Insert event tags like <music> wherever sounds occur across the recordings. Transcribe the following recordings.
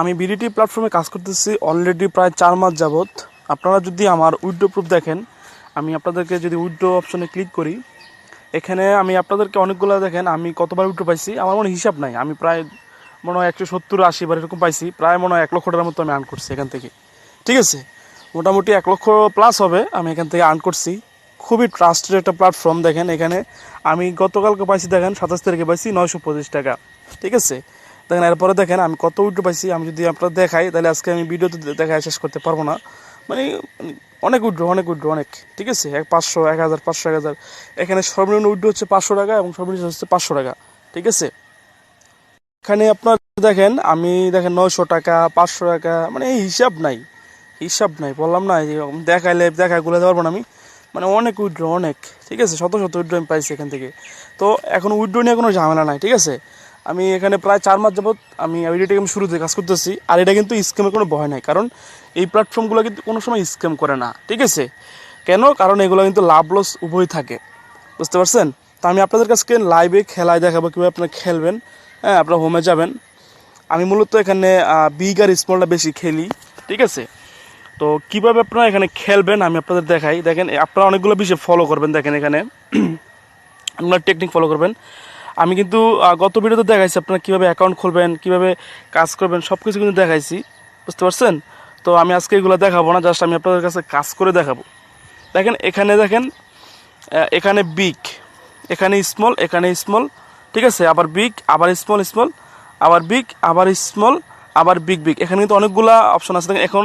আমি বিডিটি প্ল্যাটফর্মে কাজ করতেছি অলরেডি প্রায় চার মাস যাবত আপনারা যদি আমার উইড্রো প্রুফ দেখেন, আমি আপনাদেরকে যদি উইড্রো অপশনে ক্লিক করি, এখানে আমি আপনাদেরকে অনেকগুলো দেখেন, আমি কতবার উইড্রো পাইছি, আমার মনে হিসাব নাই। আমি প্রায় মনে হয় একশো সত্তর, আশি বার এরকম পাইছি, প্রায় মনে হয় এক লক্ষ টাকার মতো আমি আর্ন করছি এখান থেকে। ঠিক আছে? মোটামুটি এক লক্ষ প্লাস হবে, আমি এখান থেকে আর্ন করছি। খুবই ট্রাস্টেড একটা প্ল্যাটফর্ম দেখেন এখানে। আমি গতকালকে পাইছি, দেখেন, সাতাশ তারিখে পাইছি, নয়শো পঁচিশ টাকা। ঠিক আছে? দেখেন, এরপরে দেখেন, আমি কত উইড্রো পাইছি, আমি যদি আপনার দেখাই, তাহলে আজকে আমি ভিডিওতে দেখায় শেষ করতে পারব না। মানে অনেক উইড্রো অনেক উইড্রো, অনেক, ঠিক আছে? এক পাঁচশো, এক হাজার, পাঁচশো, এক হাজার। এখানে সর্বনিম্ন উইড্রো হচ্ছে পাঁচশো টাকা এবং সর্বনিম্ন হচ্ছে পাঁচশো টাকা, ঠিক আছে? এখানে আপনার দেখেন, আমি দেখেন নয়শো টাকা, পাঁচশো টাকা মানে এই হিসাব নাই হিসাব নাই, বললাম না দেখাইলে দেখায় গুলে পারব না আমি মানে অনেক উইড্রো, অনেক, ঠিক আছে? শত শত উইড্রো আমি পাইছি এখান থেকে। তো এখন উইড্রো নিয়ে কোনো ঝামেলা নাই, ঠিক আছে? আমি এখানে প্রায় চার মাস যাবত আমি আইডিটাকে আমি শুরুতে কাজ করতেছি, আর এটা কিন্তু স্ক্যামের কোনো ভয় নাই, কারণ এই প্ল্যাটফর্মগুলো কিন্তু কোনো সময় স্ক্যাম করে না, ঠিক আছে? কেন? কারণ এগুলো কিন্তু লাভ লস উভয় থাকে, বুঝতে পারছেন? তো আমি আপনাদের কাছকে লাইভে খেলায় দেখাবো কীভাবে আপনারা খেলবেন হ্যাঁ আপনারা হোমে যাবেন। আমি মূলত এখানে বিগ আর স্মলটা বেশি খেলি, ঠিক আছে? তো কীভাবে আপনারা এখানে খেলবেন আমি আপনাদের দেখাই। দেখেন, আপনারা অনেকগুলো বিষয় ফলো করবেন, দেখেন এখানে। <clears throat> আপনারা টেকনিক ফলো করবেন। আমি কিন্তু গত ভিডিওতে দেখাইছি আপনারা কীভাবে অ্যাকাউন্ট খুলবেন, কীভাবে কাজ করবেন সব কিছু কিন্তু দেখাইছি, বুঝতে পারছেন? তো আমি আজকে এগুলো দেখাবো না, জাস্ট আমি আপনাদের কাছে কাজ করে দেখাবো। দেখেন, এখানে দেখেন এখানে বিগ এখানে স্মল এখানে স্মল ঠিক আছে? আবার বিগ আবার স্মল স্মল আবার বিগ আবার স্মল আবার বিগ বিগ এখানে কিন্তু অনেকগুলা অপশন আছে। দেখেন, এখন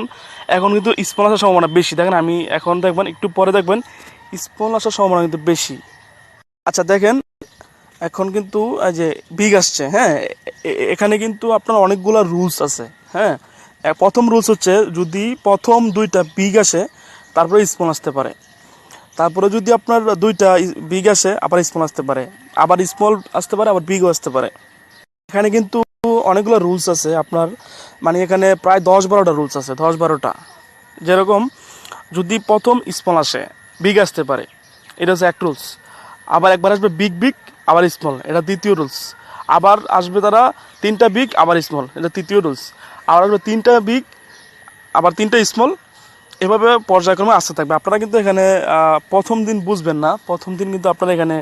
এখন কিন্তু স্মল আসার সম্ভাবনা বেশি। দেখেন, আমি এখন দেখবেন, একটু পরে দেখবেন স্মল আসার সম্ভাবনা কিন্তু বেশি। আচ্ছা দেখেন এখন কিন্তু যে বিগ আসছে হ্যাঁ? এখানে কিন্তু আপনার অনেকগুলা রুলস আছে হ্যাঁ? প্রথম রুলস হচ্ছে যদি প্রথম দুইটা বিগ আসে, তারপরে স্পন আসতে পারে। তারপরে যদি আপনার দুইটা বিগ আসে, আবার স্মল আসতে পারে। আবার স্মল আসতে পারে, আবার বিগও আসতে পারে। এখানে কিন্তু অনেকগুলো রুলস আছে আপনার মানে এখানে প্রায় দশ বারোটা রুলস আছে, দশ বারোটা। যেরকম, যদি প্রথম স্মল আসে বিগ আসতে পারে, এটা হচ্ছে এক রুলস আবার একবার আসবে বিগ বিগ আবার স্মল এটা দ্বিতীয় রুলস আবার আসবে তারা তিনটা বিগ আবার স্মল এটা তৃতীয় রুলস আবার আসবে তিনটা বিগ আবার তিনটা স্মল এভাবে পর্যায়ক্রমে আসতে থাকবে। আপনারা কিন্তু এখানে প্রথম দিন বুঝবেন না। প্রথম দিন কিন্তু আপনারা এখানে,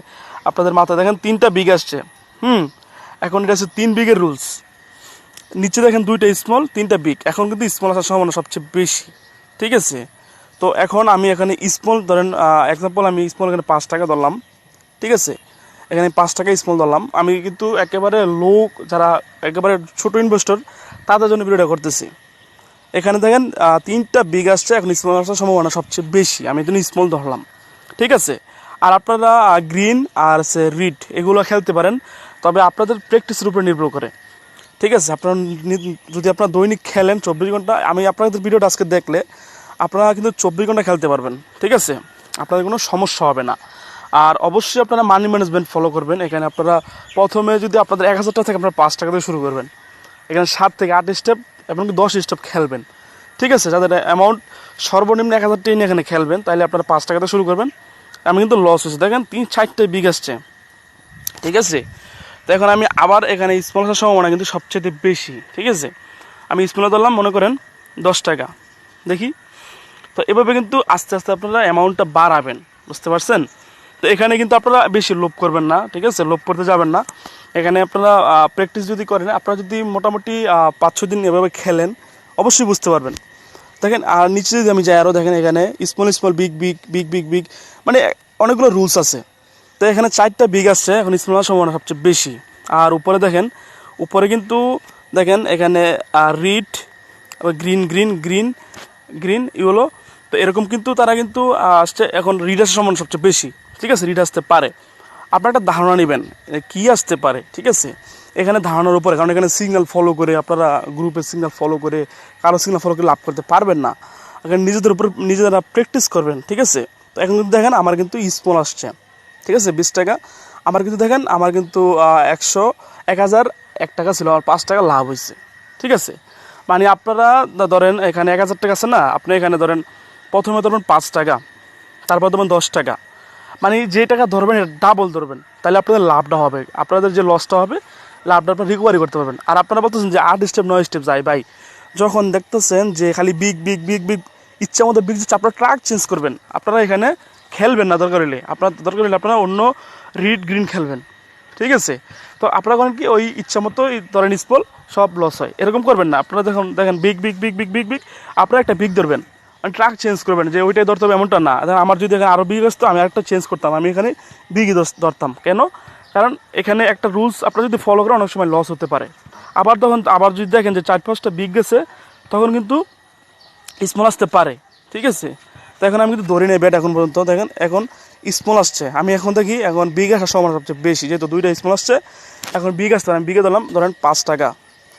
আপনাদের মাথায় দেখেন তিনটা বিগ আসছে। হুম, এখন এটা আছে তিন বিগের রুলস নিচে দেখেন দুইটা স্মল তিনটা বিগ এখন কিন্তু স্মল আসার সম্ভাবনা সবচেয়ে বেশি। ঠিক আছে? তো এখন আমি এখানে স্মল ধরেন এক্সাম্পল আমি স্মল এখানে পাঁচ টাকা ধরলাম। ঠিক আছে? এখানে পাঁচ টাকা স্মল ধরলাম। আমি কিন্তু একেবারে লোক যারা একেবারে ছোট ইনভেস্টর তাদের জন্য ভিডিওটা করতেছি। এখানে দেখেন তিনটা বিগ আসছে, এখন স্মল আসার সম্ভাবনা সবচেয়ে বেশি। আমি কিন্তু স্মল ধরলাম। ঠিক আছে? আর আপনারা গ্রিন আর সে রিড এগুলো খেলতে পারেন। তবে আপনাদের প্র্যাকটিসের উপরে নির্ভর করে। ঠিক আছে? আপনারা যদি আপনারা দৈনিক খেলেন চব্বিশ ঘণ্টা, আমি আপনাদের ভিডিওটা আজকে দেখলে আপনারা কিন্তু চব্বিশ ঘণ্টা খেলতে পারবেন। ঠিক আছে? আপনাদের কোনো সমস্যা হবে না। আর অবশ্যই আপনারা মানি ম্যানেজমেন্ট ফলো করবেন। এখানে আপনারা প্রথমে যদি আপনাদের এক হাজার টাকা থেকে আপনারা পাঁচ টাকা দিয়ে শুরু করবেন। এখানে সাত থেকে আট স্টেপ এবং দশ স্টেপ খেলবেন। ঠিক আছে? যাদের অ্যামাউন্ট সর্বনিম্ন এক হাজার টাকা নিয়ে এখানে খেলবেন, তাহলে আপনারা পাঁচ টাকাতে শুরু করবেন। আমি কিন্তু লস হয়েছে। দেখেন, তিন চারটে বিগ আসছে। ঠিক আছে? তো এখন আমি আবার এখানে স্মল আসার সম্ভাবনা কিন্তু সবচেয়ে বেশি। ঠিক আছে? আমি স্মলে ধরলাম, মনে করেন দশ টাকা। দেখি। তো এভাবে কিন্তু আস্তে আস্তে আপনারা অ্যামাউন্টটা বাড়াবেন। বুঝতে পারছেন? তো এখানে কিন্তু আপনারা বেশি লোভ করবেন না, ঠিক আছে? লোভ করতে যাবেন না। এখানে আপনারা প্র্যাকটিস যদি করেন, আপনারা যদি মোটামুটি পাঁচ ছ দিন এভাবে খেলেন, অবশ্যই বুঝতে পারবেন। দেখেন, আর নিচে যদি আমি যাই আরও দেখেন এখানে small small big big big big big মানে অনেকগুলো রুলস আছে। তো এখানে চারটা বিগ আছে, এখন স্মল সম্ভাবনা সবচেয়ে বেশি। আর উপরে দেখেন, উপরে কিন্তু দেখেন এখানে red green green green green yellow তো এরকম কিন্তু তারা কিন্তু আসছে এখন রিড আসার সম্ভাবনা সবচেয়ে বেশি। ঠিক আছে? রিড আসতে পারে। আপনারা একটা ধারণা নেবেন কি আসতে পারে, ঠিক আছে? এখানে ধারণার উপরে, কারণ এখানে সিগনাল ফলো করে, আপনারা গ্রুপের সিগনাল ফলো করে, কারও সিগনাল ফলো করে লাভ করতে পারবেন না। এখানে নিজেদের উপর, নিজেরা প্র্যাকটিস করবেন, ঠিক আছে? তো এখন কিন্তু দেখেন, আমার কিন্তু স্মল আসছে। ঠিক আছে? বিশ টাকা। আমার কিন্তু দেখেন, আমার কিন্তু একশো, এক হাজার, এক টাকা ছিল, আমার পাঁচ টাকা লাভ হয়েছে ঠিক আছে? মানে আপনারা, ধরেন এখানে এক হাজার টাকা আছে না, আপনি এখানে ধরেন প্রথমে ধরবেন পাঁচ টাকা, তারপর ধরবেন দশ টাকা। মানে যে টাকা ধরবেন ডাবল ধরবেন। তাহলে আপনাদের লাভটা হবে। আপনাদের যে লসটা হবে, লাভটা আপনার রিকভারি করতে পারবেন। আর আপনারা বলতেছেন যে আট স্টেপ নয় স্টেপ যাই ভাই, যখন দেখতেছেন যে খালি বিগ বিগ বিগ বিগ ইচ্ছা মতো বিগ যাচ্ছে আপনারা ট্রাক চেঞ্জ করবেন, আপনারা এখানে খেলবেন না দরকার হলে আপনার, দরকার হলে আপনারা অন্য রিড গ্রিন খেলবেন। ঠিক আছে? তো আপনারা কি, ওই ইচ্ছা মতো ধরেন স্পল সব লস হয়। এরকম করবেন না। আপনারা দেখুন দেখেন big big big big big big আপনারা একটা বিগ ধরবেন। ট্রাক চেঞ্জ করবেন যে ওইটাই ধরতে হবে এমনটা না। আমার যদি এখানে আরও বিগ আসতো আমি আরেকটা চেঞ্জ করতাম, আমি এখানে বিগই ধরতাম। কেন? কারণ এখানে একটা রুলস আপনারা যদি ফলো করেন, অনেক সময় লস হতে পারে। আবার তখন, আবার যদি দেখেন যে চার পাঁচটা বিগ গেছে, তখন কিন্তু স্মল আসতে পারে। ঠিক আছে? তো এখন আমি কিন্তু ধরি নেই ব্যাট এখন পর্যন্ত। দেখেন, এখন স্মল আসছে। আমি এখন দেখি, এখন বিগ আসার সময় সবচেয়ে বেশি, যেহেতু দুইটা স্মল আসছে। এখন বিগ আসতে আমি বিগে দিলাম ধরেন পাঁচ টাকা।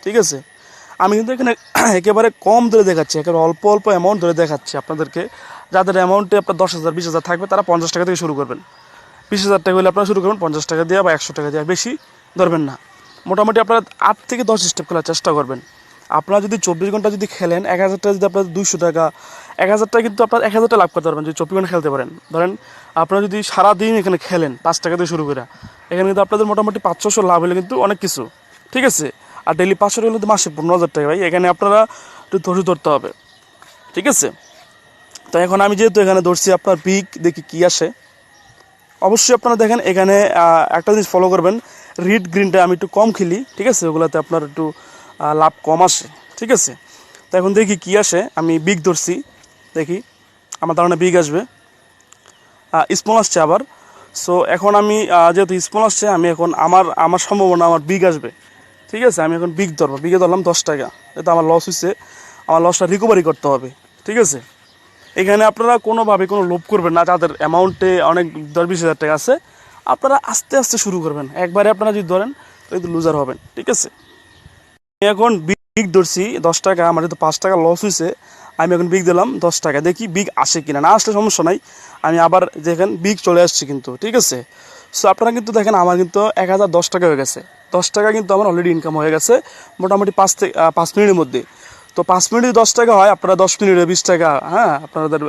ঠিক আছে? আমি কিন্তু এখানে <clears throat> একেবারে কম ধরে দেখাচ্ছি, একেবারে অল্প অল্প অ্যামাউন্ট ধরে দেখাচ্ছি আপনাদেরকে। যাদের অ্যামাউন্টে আপনার দশ হাজার, বিশ হাজার থাকবে, তারা পঞ্চাশ টাকা থেকে শুরু করবেন। বিশ হাজার টাকা হলে আপনারা শুরু করবেন, পঞ্চাশ টাকা দিয়ে বা একশো টাকা দিয়ে বেশি ধরবেন না। মোটামুটি আপনারা আট থেকে দশ স্টেপ খেলার চেষ্টা করবেন। আপনারা যদি চব্বিশ ঘণ্টা যদি খেলেন, এক হাজার টাকা যদি আপনার দুইশো টাকা, এক হাজার টাকা কিন্তু আপনার এক হাজার টাকা লাভ করতে পারবেন, যদি চব্বিশ ঘণ্টা খেলতে পারেন। ধরেন আপনারা যদি সারাদিন এখানে খেলেন, পাঁচ টাকা দিয়ে শুরু করে, এখানে কিন্তু আপনাদের মোটামুটি পাঁচশোশো লাভ হলে কিন্তু অনেক কিছু। ঠিক আছে? আর ডেলি পাঁচশো টাকা হলে মাসে পনেরো হাজার টাকা, ভাই। এখানে আপনারা একটু ধৈর্য ধরতে হবে। ঠিক আছে? তো এখন আমি যেহেতু এখানে ধরছি, আপনার পিক দেখি কি আসে। অবশ্যই আপনারা দেখেন, এখানে একটা জিনিস ফলো করবেন। রিড গ্রিনটা আমি একটু কম খেলি, ঠিক আছে? ওগুলোতে আপনার একটু লাভ কম আসে, ঠিক আছে? তো এখন দেখি কি আসে। আমি বিগ ধরছি, দেখি। আমার ধারণা বিগ আসবে। স্মল আসছে আবার। সো এখন আমি যেহেতু স্মল আসছে, আমি এখন আমার আমার সম্ভাবনা আমার বিগ আসবে। ঠিক আছে, আমি এখন বিগ ধরবো। বিগে ধরলাম দশ টাকা। যেহেতু আমার লস হয়েছে আমার লসটা রিকভারি করতে হবে। ঠিক আছে? এখানে আপনারা কোনোভাবে কোনো লোভ করবেন না। যাদের অ্যামাউন্টে অনেক দশ বিশ হাজার টাকা আছে, আপনারা আস্তে আস্তে শুরু করবেন। একবারে আপনারা যদি ধরেন তো কিন্তু লুজার হবেন। ঠিক আছে? আমি এখন বিগ ধরছি। দশ টাকা, আমার যেহেতু পাঁচ টাকা লস হয়েছে আমি এখন বিগ দিলাম দশ টাকা। দেখি বিগ আসে কিনা। না আসলে সমস্যা নাই। আমি আবার দেখেন বিগ চলে আসছি কিন্তু। ঠিক আছে? সো আপনারা কিন্তু দেখেন, আমার কিন্তু এক হাজার দশ টাকা হয়ে গেছে। দশ টাকা কিন্তু আমার অলরেডি ইনকাম হয়ে গেছে, মোটামুটি পাঁচ থেকে পাঁচ মিনিটের মধ্যে। তো পাঁচ মিনিটে দশ টাকা হয়, আপনারা দশ মিনিটে বিশ টাকা হ্যাঁ আপনাদের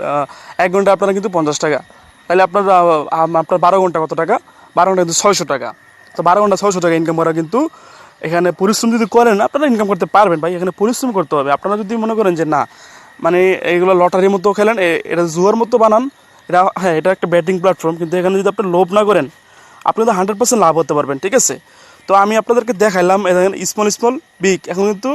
এক ঘণ্টা আপনারা কিন্তু পঞ্চাশ টাকা। তাহলে আপনার আপনার বারো ঘণ্টা কত টাকা? বারো ঘণ্টা কিন্তু ছয়শো টাকা। তো বারো ঘণ্টা ছয়শো টাকা ইনকাম করা কিন্তু এখানে পরিশ্রম যদি করেন, আপনারা ইনকাম করতে পারবেন ভাই, এখানে পরিশ্রম করতে হবে। আপনারা যদি মনে করেন যে না মানে এইগুলো লটারির মতো খেলেন এটা জুয়ার মতো বানান, এটা হ্যাঁ এটা একটা ব্যাটিং প্ল্যাটফর্ম কিন্তু এখানে যদি আপনি লোভ না করেন, আপনি তো হান্ড্রেড পার্সেন্ট লাভ হতে পারবেন, ঠিক আছে? তো আমি আপনাদেরকে দেখাইলাম স্মল স্মল বিগ এখন কিন্তু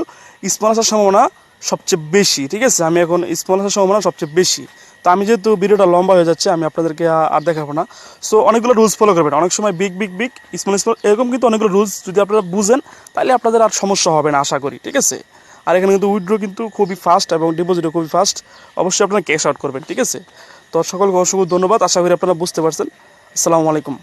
স্মল আসার সম্ভাবনা সবচেয়ে বেশি, ঠিক আছে? আমি এখন স্মল আসার সম্ভাবনা সবচেয়ে বেশি। তো আমি যেহেতু ভিডিওটা লম্বা হয়ে যাচ্ছে, আমি আপনাদেরকে আর দেখাবো না। সো অনেকগুলো রুলস ফলো করবেন। অনেক সময় big big big small small এরকম কিন্তু অনেকগুলো রুলস যদি আপনারা বুঝেন, তাহলে আপনাদের আর সমস্যা হবে না, আশা করি, ঠিক আছে? আর এখানে কিন্তু উইথড্র কিন্তু খুবই ফাস্ট এবং ডিপোজিটও খুবই ফাস্ট অবশ্যই আপনারা ক্যাশ আউট করবেন, ঠিক আছে? তো সকলকে অসংখ্য ধন্যবাদ। আশা করি আপনারা বুঝতে পারছেন। আসসালামু আলাইকুম।